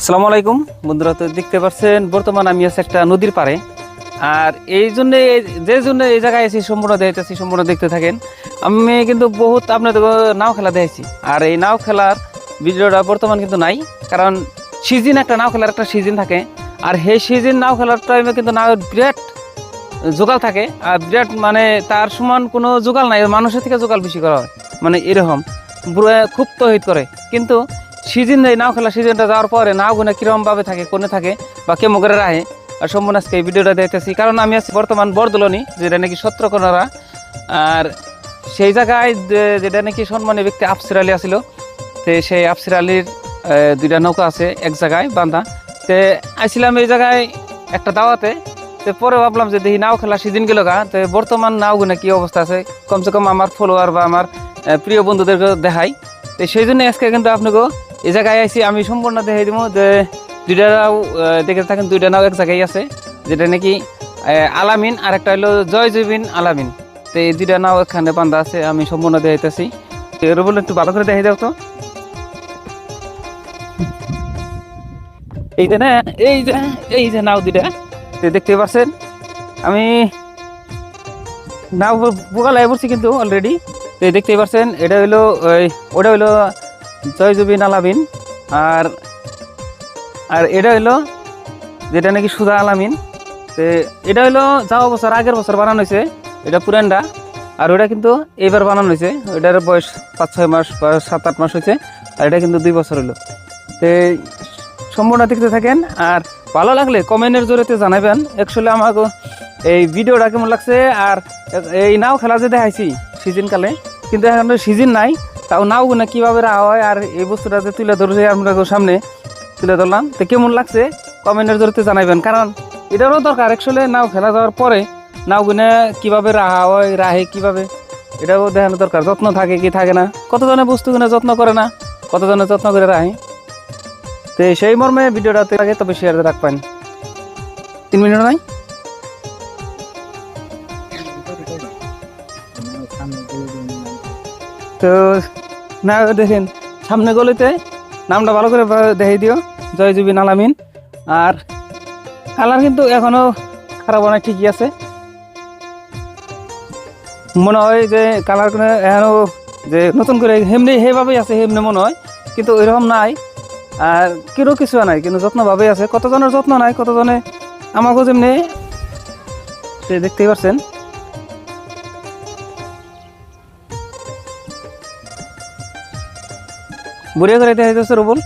আসসালামু আলাইকুম। বন্ধুরা তো দেখতে পাচ্ছেন, বর্তমান আমি আছি একটা নদীর পাড়ে। আর এই জন্য, যে জন্য এই জায়গায় এসে সম্পূর্ণ দেখতেছি সম্পূর্ণ দেখতে থাকেন। আমি কিন্তু বহুত আপনাদের নাও খেলা দেখেছি আর এই নাও খেলার ভিডিওটা বর্তমান কিন্তু নাই, কারণ সিজন একটা নাও খেলার একটা সিজন থাকে। আর সেই সিজন নাও খেলার টাইমে কিন্তু নাও বিরাট জোগাল থাকে। আর বিরাট মানে তার সমান কোনো জোগাল নাই, মানুষের থেকে জোগাল বেশি করা হয়। মানে এরকম, পুরো খুব তহিত করে। কিন্তু সিজন এই নাও খেলা, সিজনটা যাওয়ার পরে নাও গুনে কীরকম ভাবে থাকে, কোনে থাকে বা কেমন করে রাহে। আর সম্পূর্ণ আজকে এই ভিডিওটা দেখতেছি, কারণ আমি আছি বর্তমান বরদলনি, যেটা নাকি সত্রকোনারা। আর সেই জায়গায় যেটা নাকি সম্মানীয় ব্যক্তি আফসির আলী আছিল, তো সেই আফসির আলীর দুইটা নৌকা আছে এক জায়গায় বান্ধা তে আইছিলাম এই জায়গায় একটা দাওয়াতে, তো পরে ভাবলাম যে দেখি নাও খেলা সিজন গেল গা, তো বর্তমান নাও গুনে কি অবস্থা আছে, কমসে কম আমার ফলোয়ার বা আমার প্রিয় বন্ধুদেরকে দেখাই। তো সেই জন্য আজকে কিন্তু আপনাকে এই জায়গায় আইসি আমি সম্পূর্ণ দেখাই দিব যে দুইটা নাও দেখে থাকেন, দুইটা নাও এক জায়গায় আছে, যেটা নাকি আলামিন আর একটা হলো জয় জুবিন আলামিন। তো এই দুইটা নাও এখানে বান্ধা আছে, আমি সম্পূর্ণ দেখাইতেছি। এর বলে একটু ভালো করে দেখাই দাও তো। এই যে না, এই যে এই যে নাও দুইটা দেখতে পাচ্ছেন, আমি নাও বোকালায় পড়ছি কিন্তু অলরেডি তো এই দেখতেই পাচ্ছেন, এটা হইল ওই, ওটা হইল জয় জুবিন আলামিন। আর আর এটা হইল, যেটা নাকি সুধা আলামিন। তো এটা হইল যাওয়া বছর, আগের বছর বানানো হয়েছে এটা পুরানটা। আর ওটা কিন্তু এইবার বানানো হয়েছে ওটার বয়স পাঁচ ছয় মাস বা সাত আট মাস হয়েছে আর এটা কিন্তু দুই বছর হইল। তো সম্পূর্ণ দেখতে থাকেন, আর ভালো লাগলে কমেন্টের জোরেতে জানাবেন। অ্যাকচুয়ালি আমাকে এই ভিডিওটা কেমন লাগছে, আর এই নাও খেলা যে দেখাইছি সিজন কালে কিন্তু এখন সিজন নাই। তাও নাও গুনা কীভাবে রাখা হয় আর এই বস্তুটা যে তুলে ধরছে আপনাদের সামনে তুলে ধরলাম, তো কেমন লাগছে? কমেন্টের জোরেতে জানাবেন কারণ এটারও দরকার। অ্যাকচুয়ালি নাও খেলা যাওয়ার পরে নাও গুনে কীভাবে রাখা হয়, রাহে কীভাবে, এটাও দেখানো দরকার। যত্ন থাকে কি থাকে না? কতজনে বস্তু গুনে যত্ন করে না? কতজনে যত্ন করে রাখে তো সেই মর্মে ভিডিওটাতে আগে তবে শেয়ার রাখবেন। তিন মিনিট নাই? তো না, দেখেন, সামনে গলিতে নামটা ভালো করে দেখাই দিও। জয় জুবিন আলামিন আর কালার কিন্তু এখনও খারাপ অনেক ঠিকই আছে। মনে হয় যে কালার কোনো এখনও যে নতুন করে হেমনি সেইভাবেই আছে, হেমনি মনে হয়। কিন্তু ওইরকম নাই। আর কিরো কিছু নাই, কিন্তু যত্নভাবেই আছে। কতজনের যত্ন নাই, কতজনে আমাকেও যেমনি দেখতেই পাচ্ছেন বুড়িয়া করে দেখা যাচ্ছে রবুল?